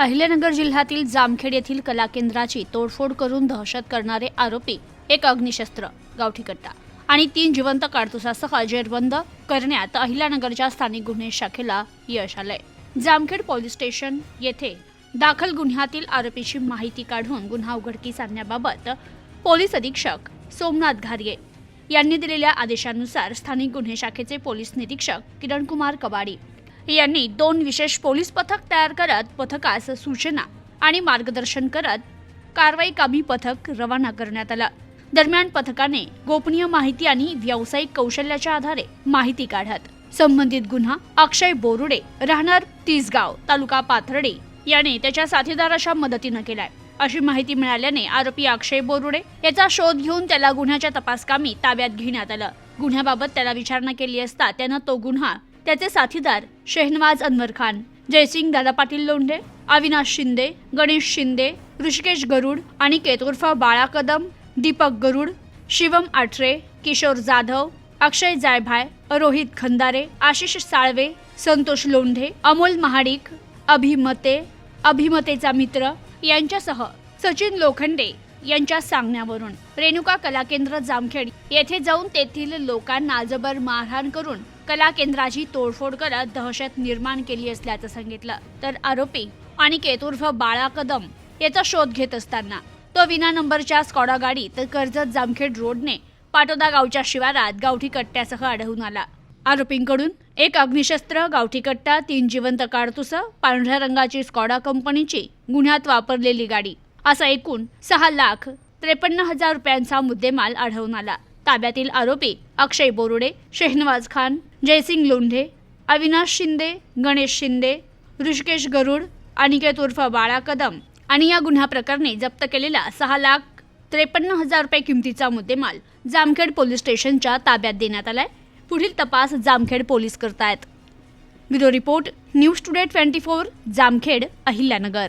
अहिल्यानगर जिल्ह्यातील जामखेड येथील कला केंद्राची तोडफोड करून दहशत करणारे आरोपी एक अग्निशस्त्र गावठी कट्टा आणि तीन जिवंत काडतुसासह जेरबंद करण्यात अहिल्यानगरच्या स्थानिक गुन्हे शाखेला यश आलंय. जामखेड पोलीस स्टेशन येथे दाखल गुन्ह्यातील आरोपीची माहिती काढून गुन्हा उघडकीस आणण्याबाबत पोलीस अधीक्षक सोमनाथ घारगे यांनी दिलेल्या आदेशानुसार स्थानिक गुन्हे शाखेचे पोलीस निरीक्षक किरणकुमार कबाडी यांनी दोन विशेष पोलीस पथक तयार करत पथकास सूचना आणि मार्गदर्शन करत कारवाई कामी पथक रवाना करण्यात आलं. दरम्यान पथकाने गोपनीय माहिती आणि व्यावसायिक कौशल्याच्या आधारे माहिती काढत संबंधित गुन्हा अक्षय बोरुडे राहणार तिसगाव तालुका पाथर्डे याने त्याच्या साथीदाराच्या मदतीनं केलाय. अशी माहिती मिळाल्याने आरोपी अक्षय बोरुडे याचा शोध घेऊन त्याला गुन्ह्याच्या तपासकामी ताब्यात घेण्यात आलं. गुन्ह्याबाबत त्याला विचारणा केली असता त्यानं तो गुन्हा त्याचे साथीदार शेहनवाज अनवर खान जयसिंग दादा पाटील लोंढे अविनाश शिंदे गणेश शिंदे ऋषिकेश गरुड आणि केतुर्फ बाळा कदम दीपक गरुड शिवम आठरे किशोर जाधव अक्षय जायभाय रोहित खंदारे आशिष साळवे संतोष लोंढे अमोल महाडिक अभिमते अभिमतेचा मित्र यांच्यासह सचिन लोखंडे यांच्या सांगण्यावरून. रेणुका कला केंद्र जामखेड येथे जाऊन तेथील लोकांना जबर मारहाण करून कला केंद्राची तोडफोड करत दहशत निर्माण केली असल्याचं सांगितलं. तर आरोपी आणि केतुर्फ बाळा कदम याचा शोध घेत असताना तो विना नंबरच्या स्कॉडा गाडी तर कर्जत जामखेड रोडने पाटोदा गावच्या शिवारात गावठी कट्ट्यासह आढळून आला. आरोपींकडून एक अग्निशस्त्र गावठी कट्टा तीन जिवंत काडतुसं पांढऱ्या रंगाची स्कॉडा कंपनीची गुन्ह्यात वापरलेली गाडी असा एकूण सहा लाख त्रेपन्न हजार रुपयांचा मुद्देमाल आढळून आला. ताब्यातील आरोपी अक्षय बोरुडे शेहनवाज खान जयसिंग लोंढे अविनाश शिंदे गणेश शिंदे ऋषिकेश गरुड अनिकेत उर्फ बाळा कदम आणि या गुन्हा प्रकरणी जप्त केलेला सहा लाख त्रेपन्न हजार रुपये किमतीचा मुद्देमाल जामखेड पोलीस स्टेशनच्या ताब्यात देण्यात आलाय. पुढील तपास जामखेड पोलीस करतायत. Bureau report news today twenty four Jamkhed Ahilyanagar.